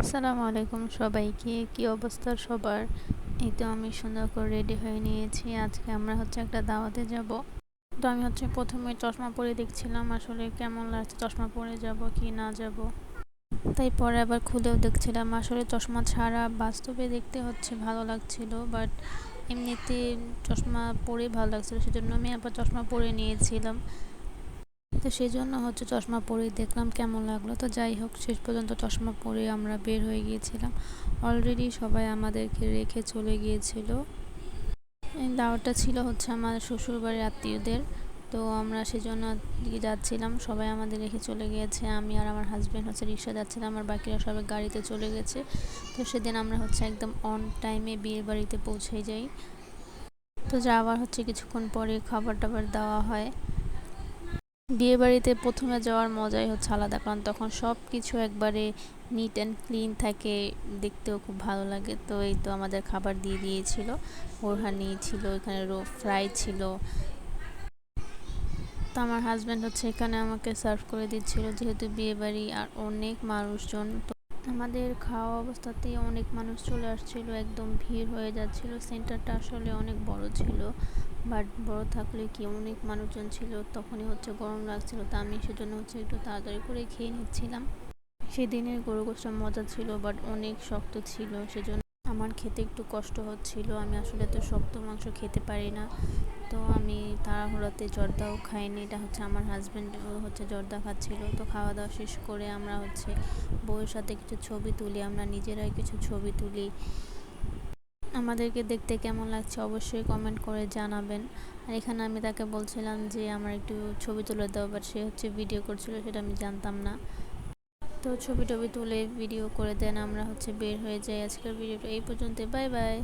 আসসালামু আলাইকুম সবাইকে। কি অবস্থা সবার? এই তো আমি সুন্দর করে রেডি হয়ে নিয়েছি। আজকে আমরা হচ্ছে একটা দাওয়াতে যাব। তো আমি হচ্ছে প্রথমে চশমা পরে দেখছিলাম আসলে কেমন লাগছে চশমা পরে যাব কি না যাব। তাই পরে আবার খুলেও দেখছিলাম। আসলে চশমা ছাড়া বাস্তবে দেখতে হচ্ছে ভালো লাগছিল বাট এমনিতে চশমা পরে ভালো লাগছিল, সেজন্য আমি আবার চশমা পরে নিয়েছিলাম। তো সেই জন্য হচ্ছে চশমা পরে দেখলাম কেমন লাগল। তো যাই হোক, শেষ পর্যন্ত চশমা পরে আমরা বের হয়ে গিয়েছিলাম। অলরেডি সবাই আমাদেরকে রেখে চলে গিয়েছিল। দাওয়াটা ছিল হচ্ছে আমার শ্বশুরবাড়ির আত্মীয়দের। তো আমরা সেজন্য যাচ্ছিলাম, সবাই আমাদের রেখে চলে গিয়েছে। আমি আর আমার হাজব্যান্ড হচ্ছে রিক্সা যাচ্ছিলাম আর বাকিরা সবাই গাড়িতে চলে গেছে। তো সেদিন আমরা হচ্ছে একদম অন টাইমে বিয়ের বাড়িতে পৌঁছে যাই। তো যাওয়ার হচ্ছে কিছুক্ষণ পরে খাবার টাবার দেওয়া হয়। বিয়ে বাড়িতে প্রথমে যাওয়ার মজাই হচ্ছে আলাদা, কারণ তখন সব কিছু একবারে নিট অ্যান্ড ক্লিন থাকে, দেখতেও খুব ভালো লাগে। তো এই তো আমাদের খাবার দিয়ে দিয়েছিল। ওরহানি ছিল এখানে রো ফ্রাই ছিল। তো আমার হাজব্যান্ড হচ্ছে এখানে আমাকে সার্ভ করে দিচ্ছিল, যেহেতু বিয়ে বাড়ি আর অনেক মানুষজন। তো আমাদের খাওয়া অবস্থাতেই অনেক মানুষ চলে আসছিল, একদম ভিড় হয়ে যাচ্ছিল। সেন্টারটা আসলে অনেক বড় ছিল। বাট বড় থাকলে কি অনেক মানুষজন ছিল? তখনই হচ্ছে গরম লাগছিল। তা আমি সেজন্য হচ্ছে একটু তাড়াতাড়ি করে খেয়ে নিচ্ছিলাম। সেদিনের গরু গোষ্ঠটা মজা ছিল, বাট অনেক শক্ত ছিল। সেজন্য আমার খেতে একটু কষ্ট হচ্ছিল। আমি আসলে তো শক্ত মাংস খেতে পারি না। তো আমি তাড়াহুড়াতে জর্দাও খাইনি। এটা হচ্ছে আমার হাজব্যান্ড হচ্ছে জর্দা খাচ্ছিল। তো খাওয়া দাওয়া শেষ করে আমরা হচ্ছে বউয়ের সাথে কিছু ছবি তুলি। আমরা নিজেরাই কিছু ছবি তুলি। আমাদেরকে দেখতে কেমন লাগছে অবশ্যই কমেন্ট করে জানাবেন। আর এখানে আমি তাকে বলছিলাম যে, আমার একটু ছবি তুলে দাও। বাট সে হচ্ছে ভিডিও করছিল, সেটা আমি জানতাম না। তো ছবি টবি তুলে ভিডিও করে দেন, আমরা হচ্ছে বের হয়ে যাই আজকের ভিডিওটা এই পর্যন্ত বাই বাই